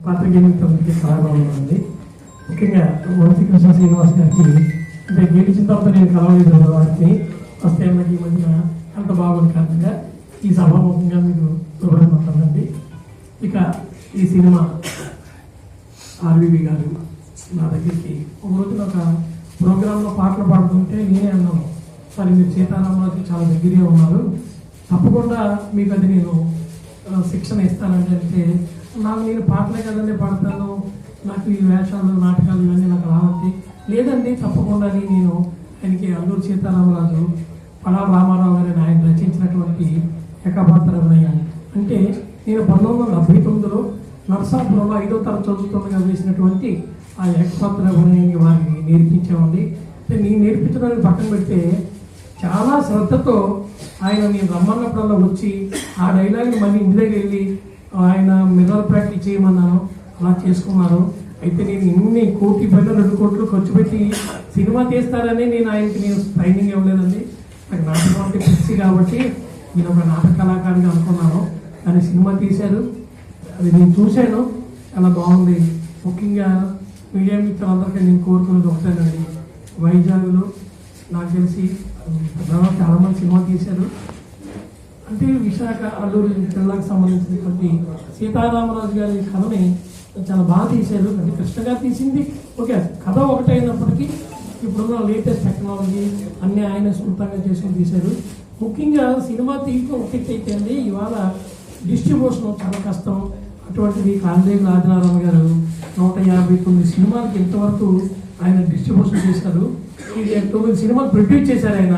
పాత్రికేయ మిత్రులకి చాలా బాగుంది ముఖ్యంగా వంశీ కృష్ణ శ్రీనివాస్ గారికి అంటే గెలిచిన తర్వాత నేను కలవలేదు వారికి వస్తే నాకు ఈ మధ్యన అంత బాగుంది కారణంగా ఈ సభాముఖంగా మీకు శుభ్రపడుతుందండి ఇక ఈ సినిమా ఆర్వివి గారు నా దగ్గరికి ఒక రోజున ఒక ప్రోగ్రాంలో పాటలు పాడుతుంటే నేనే అన్నాను సరే మీరు సీతారామరాజుకి చాలా దగ్గరే ఉన్నారు. తప్పకుండా మీకు అది నేను శిక్షణ ఇస్తానంటే నాకు నేను పాటలే కదండి పాడతాను. నాకు ఈ వేషాలు నాటకాలు ఇవన్నీ నాకు రావండి లేదండి తప్పకుండా అని నేను ఆయనకి అల్లూరు సీతారామరాజు పడా రామారావు గారిని ఆయన రచించినటువంటి ఏకపాత్ర అభినయం అంటే నేను పంతొమ్మిది వందల డెబ్బై తొమ్మిదిలో నర్సాపురంలో ఐదో తరగతి చదువుతుండగా వేసినటువంటి ఆ ఏకపాత్ర అభినయాన్ని వారికి నేర్పించామండి. అంటే నేను నేర్పించడానికి పక్కన పెడితే చాలా శ్రద్ధతో ఆయన నేను రమ్మన్నప్పుడల్లా వచ్చి ఆ డైలాగ్ని మళ్ళీ ఇంటి దగ్గర వెళ్ళి ఆయన మిర్రర్ ప్రాక్టీస్ చేయమన్నాను అలా చేసుకున్నారు. అయితే నేను ఇన్ని కోటి పైన రెండు కోట్లు ఖర్చు పెట్టి సినిమా తీస్తారని నేను ఆయనకి నేను ట్రైనింగ్ ఇవ్వలేదండి. నాకు నాటకం అంటే పిచ్చి కాబట్టి నేను ఒక నాటక కళాకారుగా అనుకున్నాను. కానీ సినిమా తీశారు. అది నేను చూశాను. చాలా బాగుంది. ముఖ్యంగా మీడియా మిత్రులందరికీ నేను కోరుకున్నది ఒకటేనండి. వైజాగ్లో నాకు తెలిసి పెద్దవాళ్ళు చాలా మంది సినిమా తీశారు. అంటే విశాఖ అల్లూరు జిల్లాకు సంబంధించినటువంటి సీతారామరాజు గారి కథని చాలా బాగా తీశారు. అంటే కృష్ణగా తీసింది. ఓకే కథ ఒకటైనప్పటికీ ఇప్పుడున్న లేటెస్ట్ టెక్నాలజీ అన్ని ఆయన సొంతంగా చేసుకుని తీశారు. ముఖ్యంగా సినిమా తీయటం ఒకటైతే అండి ఇవాళ డిస్ట్రిబ్యూషన్ చాలా కష్టం. అటువంటిది కాందేవి ఆదినారాయణ గారు నూట యాభై తొమ్మిది సినిమాలకి ఇంతవరకు ఆయన డిస్ట్రిబ్యూషన్ చేశారు. ఇది తొమ్మిది సినిమాలు ప్రొడ్యూస్ చేశారు ఆయన.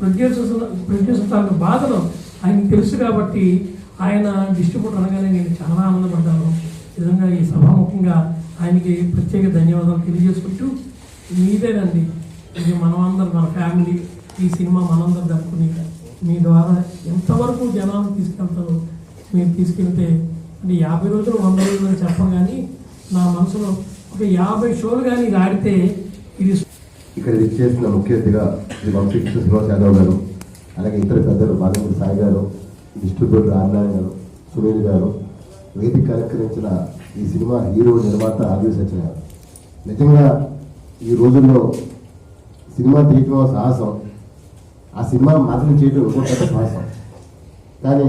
ప్రొడ్యూసర్స్ ప్రొడ్యూసర్ తాలూకు బాధలు ఆయనకు తెలుసు కాబట్టి ఆయన డిస్ట్రిబ్యూటర్ అనగానే నేను చాలా ఆనందపడ్డాను. నిజంగా ఈ సభాముఖంగా ఆయనకి ప్రత్యేక ధన్యవాదాలు తెలియజేసుకుంటూ మీదేనండి. ఇది మనమందరం మన ఫ్యామిలీ ఈ సినిమా మనందరం దక్కుని మీ ద్వారా ఎంతవరకు జనాలు తీసుకెళ్తారో మీరు తీసుకెళ్తే అంటే యాభై రోజులు వంద రోజులు అని కానీ నా మనసులో ఒక యాభై షోలు కానీ ఆడితే ఇది ఇక్కడ ఇచ్చేసిన ముఖ్య అతిథిగా శ్రీ వంశీ కృష్ణ శ్రీనివాస్ యాదవ్ గారు. అలాగే ఇతర పెద్దలు బాలమూరి సాయి గారు డిస్ట్రిబ్యూటర్ ఆర్నారాయణ గారు సునీల్ గారు వేదిక అలంకరించిన ఈ సినిమా హీరో నిర్మాత ఆర్వి సచిన గారు. నిజంగా ఈ రోజుల్లో సినిమా తీయటం సాహసం. ఆ సినిమా మాత్రం చేయటం ఇంకో పెద్ద సాహసం. కానీ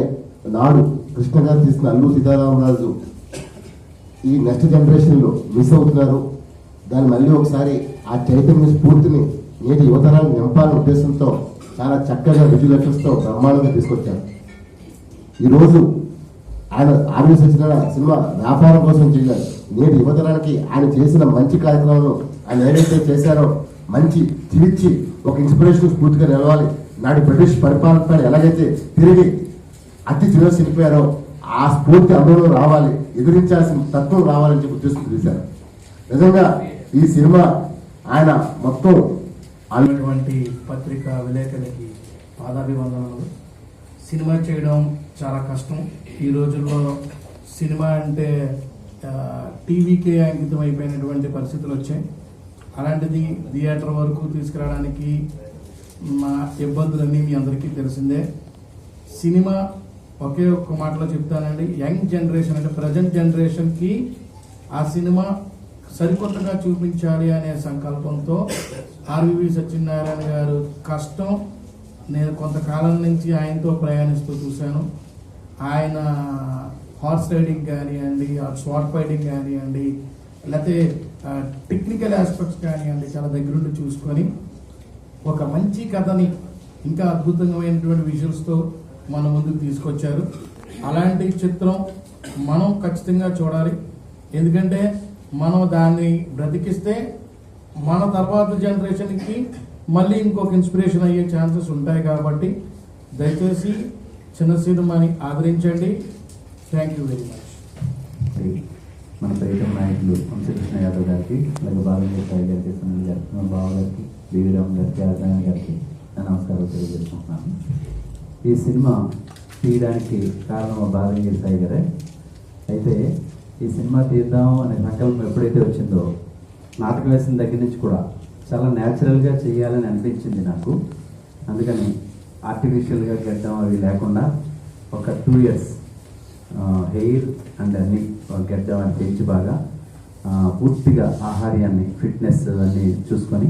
నాడు కృష్ణ గారు తీసిన అల్లు సీతారామరాజు ఈ నెక్స్ట్ జనరేషన్లో మిస్ అవుతున్నారు. దాన్ని మళ్ళీ ఒకసారి ఆ చైతన్య స్ఫూర్తిని నేటి యువతరాన్ని నింపాలనే ఉద్దేశంతో చాలా చక్కగా విజువలక్షన్స్తో బ్రహ్మాండంగా తీసుకొచ్చారు. ఈరోజు ఆయన ఆర్మీ సినిమా వ్యాపారం కోసం చేయాలి నేటి యువతరానికి ఆయన చేసిన మంచి కార్యక్రమాలు ఆయన ఏదైతే చేశారో మంచి తిరిచి ఒక ఇన్స్పిరేషన్ స్ఫూర్తిగా నిలవాలి. నాటి బ్రిటిష్ పరిపాలన ఎలాగైతే తిరిగి అతి చిన్న ఆ స్ఫూర్తి అందరూ రావాలి ఎదిరించాల్సిన తత్వం రావాలని చెప్పి ఉద్దేశం తీశారు. నిజంగా ఈ సినిమా ఆయన మొత్తం అన్నటువంటి ఉన్నటువంటి పత్రికా విలేకరులకి పాదాభివందనలు సినిమా చేయడం చాలా కష్టం. ఈ రోజుల్లో సినిమా అంటే టీవీకే అంకితం అయిపోయినటువంటి పరిస్థితులు వచ్చాయి అలాంటిది థియేటర్ వరకు తీసుకురావడానికి మా ఇబ్బందులన్నీ మీ అందరికీ తెలిసిందే. సినిమా ఒకే ఒక్క మాటలో చెప్తానండి. యంగ్ జనరేషన్ అంటే ప్రజెంట్ జనరేషన్కి ఆ సినిమా సరికొత్తగా చూపించాలి అనే సంకల్పంతో ఆర్వివి సత్యనారాయణ గారు కష్టం. నేను కొంతకాలం నుంచి ఆయనతో ప్రయాణిస్తూ చూశాను. ఆయన హార్స్ రైడింగ్ కానివ్వండి షార్ట్ ఫైటింగ్ కానివ్వండి లేకపోతే టెక్నికల్ ఆస్పెక్ట్స్ కానివ్వండి చాలా దగ్గరుండి చూసుకొని ఒక మంచి కథని ఇంకా అద్భుతమైనటువంటి విజువల్స్తో మన ముందుకు తీసుకొచ్చారు. అలాంటి చిత్రం మనం ఖచ్చితంగా చూడాలి. ఎందుకంటే మనం దాన్ని బ్రతికిస్తే మన తర్వాత జనరేషన్కి మళ్ళీ ఇంకొక ఇన్స్పిరేషన్ అయ్యే ఛాన్సెస్ ఉంటాయి కాబట్టి దయచేసి చిన్న సినిమాని ఆదరించండి. థ్యాంక్ యూ వెరీ మచ్ మన ప్రీతం నాయకులు వంశకృష్ణ యాదవ్ గారికి అలాగే బాలకృష్ణ గారికి సునీల్ గారికి మన బావ గారికి బీవీరామ్ గారికి ఆదరణ గారికి నా నమస్కారాలు తెలియజేసుకుంటున్నాను. ఈ సినిమా తీయడానికి కారణం మా సాయి గారే. అయితే ఈ సినిమా తీద్దాం అనే సంకల్పం ఎప్పుడైతే వచ్చిందో నాటకం వేసిన దగ్గర నుంచి కూడా చాలా న్యాచురల్గా చేయాలని అనిపించింది నాకు. అందుకని ఆర్టిఫిషియల్గా గడ్డం అవి లేకుండా ఒక టూ ఇయర్స్ హెయిర్ అండ్ అన్ని గడ్డం అని పెంచి బాగా పూర్తిగా ఆహార్యాన్ని ఫిట్నెస్ అన్ని చూసుకొని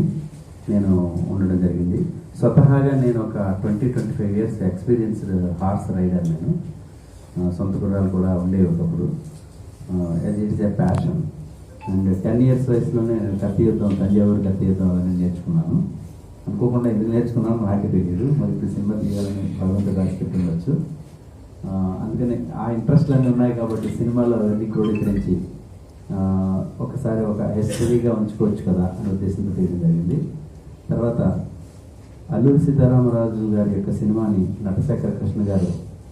నేను ఉండడం జరిగింది. స్వతహాగా నేను ఒక twenty twenty five years experienced horse rider నేను సొంత గుర్రాలు కూడా ఉండేవి ఒకప్పుడు. Yes it is a passion and ten years వయసులోనే కత్తి యుద్ధం తంజావూరు కత్తి యుద్ధం అవన్నీ నేర్చుకున్నాను. అనుకోకుండా ఇది నేర్చుకున్నాను నాకే తెలియదు మరి ఇప్పుడు సినిమా తీయాలని భగవంతుడు రాసి పెట్టుండొచ్చు అందుకని ఆ ఇంట్రెస్ట్లు అన్నీ ఉన్నాయి కాబట్టి సినిమాలో అవన్నీ క్రోడీకరించి ఒకసారి ఒక హిస్టరీగా ఉంచుకోవచ్చు కదా అనే ఉద్దేశంతో తీయడం జరిగింది. తర్వాత అల్లూరి సీతారామరాజు గారి యొక్క సినిమాని నటశేఖర కృష్ణ గారు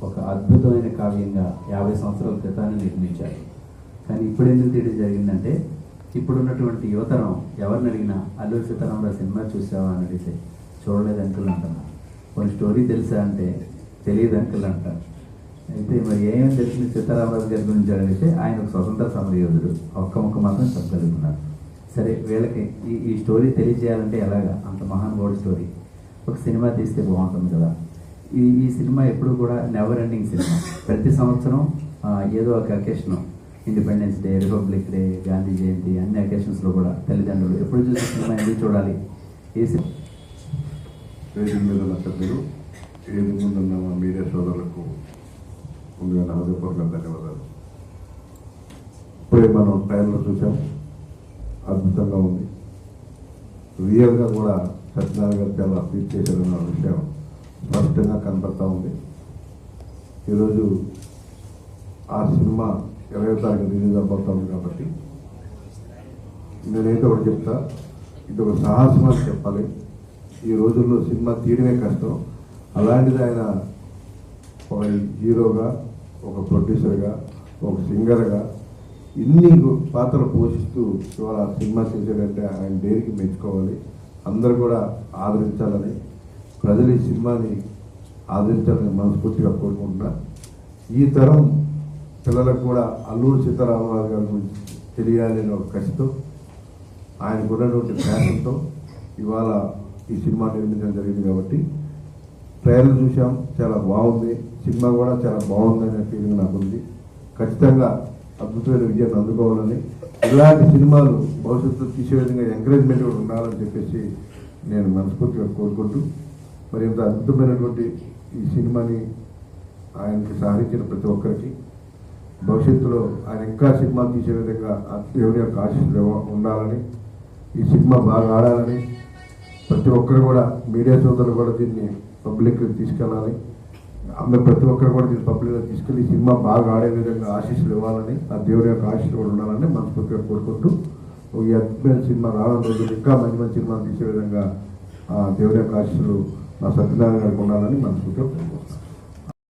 ఒక అద్భుతమైన కావ్యంగా యాభై సంవత్సరాల క్రితాన్ని నిర్మించారు. కానీ ఇప్పుడు ఎందుకు తీయడం జరిగిందంటే ఇప్పుడున్నటువంటి యువతరం ఎవరిని అడిగినా అల్లూరి సీతారామరావు సినిమా చూసావా అని అడిగితే చూడలేదు అంకుల్ అంటున్నారు. కొన్ని స్టోరీ తెలుసా అంటే తెలియదు అంకుల్ అంటారు. అయితే మరి ఏమేమి తెలిసింది సీతారామరాజు గారి గురించి అడిగితే ఆయన ఒక స్వతంత్ర సమరయోధుడు ఒక్క ముక్క మాత్రం చెప్పగలుగుతున్నారు. సరే వీళ్ళకి ఈ ఈ స్టోరీ తెలియజేయాలంటే ఎలాగా? అంత మహానుభావుడు స్టోరీ. ఒక సినిమా తీస్తే బాగుంటుంది కదా. ఈ ఈ సినిమా ఎప్పుడు కూడా నెవర్ ఎండింగ్ సినిమా. ప్రతి సంవత్సరం ఏదో ఒక occasion Independence Day Republic Day Gandhi Jayanti అన్ని అకేషన్స్లో కూడా తల్లిదండ్రులు ఎప్పుడు చూసిన సినిమా ఎందుకు చూడాలి? ఈ సినిమా? సభ్యులు వేదిక ముందున్న మా మీడియా సోదరులకు ముందుగా హృదయపూర్వక ధన్యవాదాలు. ఇప్పుడే మనం ట్రైన్లో చూసాం అద్భుతంగా ఉంది. రియల్గా కూడా సత్యనారాయణ గారు చాలా ఫీట్ చేశారన్న విషయం స్పష్టంగా కనపడతా ఉంది. ఈరోజు ఆ సినిమా ఇరవై తారీఖు రిలీజ్ అవబోతా కాబట్టి నేనైతే ఒకటి చెప్తా. ఇది ఒక సాహసం అని చెప్పాలి. ఈ రోజుల్లో సినిమా తీయడమే కష్టం. అలాంటిది ఆయన ఒక హీరోగా ఒక ప్రొడ్యూసర్గా ఒక సింగర్గా ఇన్ని పాత్రలు పోషిస్తూ ఇవాళ సినిమా చేశాడంటే ఆయన డైరీకి మెచ్చుకోవాలి. అందరూ కూడా ఆదరించాలని ప్రజలు ఈ సినిమాని ఆదరించాలని మనస్ఫూర్తిగా కోరుకుంటున్నా. ఈ తరం పిల్లలకు కూడా అల్లూరు సీతారామరాజు గారి గురించి తెలియాలి అనే ఒక కసితో ఆయనకు ఉన్నటువంటి ప్యాషన్తో ఇవాళ ఈ సినిమా నిర్మించడం జరిగింది కాబట్టి ట్రైలర్ చూసాం చాలా బాగుంది. సినిమా కూడా చాలా బాగుంది అనే ఫీలింగ్ నాకు ఉంది ఖచ్చితంగా అద్భుతమైన విజయాన్ని అందుకోవాలని ఇలాంటి సినిమాలు భవిష్యత్తులో తీసే విధంగా ఎంకరేజ్మెంట్ కూడా ఉండాలని చెప్పేసి నేను మనస్ఫూర్తిగా కోరుకుంటూ మరి ఇంత అద్భుతమైనటువంటి ఈ సినిమాని ఆయనకి సహకరించిన ప్రతి ఒక్కరికి భవిష్యత్తులో ఆయన ఇంకా సినిమా తీసే విధంగా దేవుని యొక్క ఆశీస్సులు ఉండాలని ఈ సినిమా బాగా ఆడాలని ప్రతి ఒక్కరు కూడా మీడియా సోదరులు కూడా దీన్ని పబ్లిక్ తీసుకెళ్ళాలి. అందరు ప్రతి ఒక్కరు కూడా దీన్ని పబ్లిక్లో తీసుకెళ్ళి ఈ సినిమా బాగా ఆడే విధంగా ఆశీస్సులు ఇవ్వాలని ఆ దేవుని యొక్క ఆశీస్సులు కూడా ఉండాలని మనస్ఫూర్తిగా కోరుకుంటూ ఈ అద్భుతమైన సినిమా రావడం రోజులు ఇంకా మంచి మంచి సినిమాలు తీసే విధంగా ఆ దేవుని యొక్క ఆశీస్సులు మా సత్యనారాయణ గారికి ఉండాలని మనస్ఫూర్తిగా కోరుకుంటున్నాను.